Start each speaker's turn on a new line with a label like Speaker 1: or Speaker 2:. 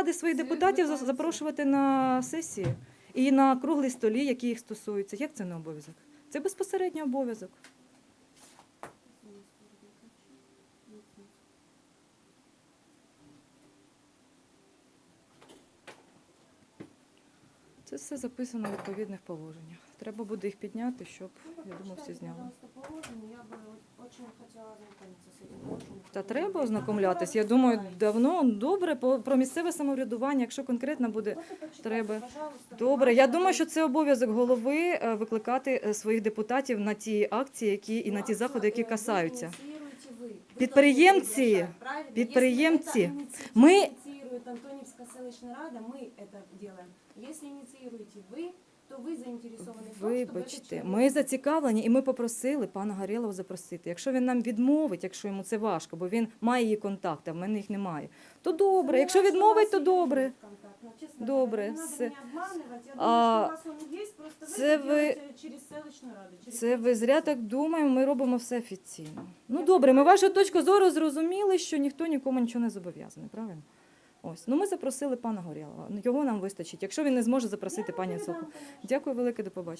Speaker 1: ради своїх депутатів запрошувати на сесії і на круглі столі, які їх стосуються. Як це не обов'язок? Це безпосередньо обов'язок. Це все записано в відповідних положеннях. Треба буде їх підняти, щоб я думаю, всі зняли.
Speaker 2: Я хотела ознакомиться с этим. Очень
Speaker 1: Та
Speaker 2: хотела.
Speaker 1: треба ознакомлятись. Я думаю, давно добре по- про місцеве самоврядування, якщо конкретно буде
Speaker 2: Вот и почитайте,
Speaker 1: треба.
Speaker 2: пожалуйста,
Speaker 1: Добре, я
Speaker 2: внимательно.
Speaker 1: думаю, що це обов'язок голови е, викликати е, своїх депутатів на ті акції, які і на ті
Speaker 2: Ну,
Speaker 1: заходи, які
Speaker 2: э, вы
Speaker 1: касаються.
Speaker 2: инициируете вы. Вы
Speaker 1: Підприємці,
Speaker 2: должны приглашать, правильно?
Speaker 1: підприємці.
Speaker 2: Если это инициатив-
Speaker 1: Ми-
Speaker 2: инициирует Антонівська селищна рада, мы это делаем. Если инициируете вы, то вы заинтересованы в том, чтобы этот
Speaker 1: Вибачте,
Speaker 2: человек-
Speaker 1: ми зацікавлені, і ми попросили пана Горєлова запросити. Якщо він нам відмовить, якщо йому це важко, бо він має її контакти, а в мене їх немає, то добре.
Speaker 2: Сомневаюсь,
Speaker 1: Якщо
Speaker 2: что у
Speaker 1: відмовить,
Speaker 2: вас
Speaker 1: то
Speaker 2: есть
Speaker 1: добре.
Speaker 2: этот контакт. Ну, честно
Speaker 1: Добре,
Speaker 2: говоря, не надо
Speaker 1: все.
Speaker 2: меня обманывать. Я
Speaker 1: А,
Speaker 2: думаю, что у вас он есть, просто вы
Speaker 1: це
Speaker 2: это
Speaker 1: ви-
Speaker 2: делаете через селищну раду. через
Speaker 1: Це ви зря
Speaker 2: селищну
Speaker 1: так думаємо, ми робимо все офіційно. Ну добре, ми вашу точку зору зрозуміли, що ніхто нікому нічого не зобов'язаний, правильно? Ось, ну ми запросили пана Горєлова. Його нам вистачить, якщо він не зможе запросити пані
Speaker 2: Соку,
Speaker 1: Дякую велике, до побачення.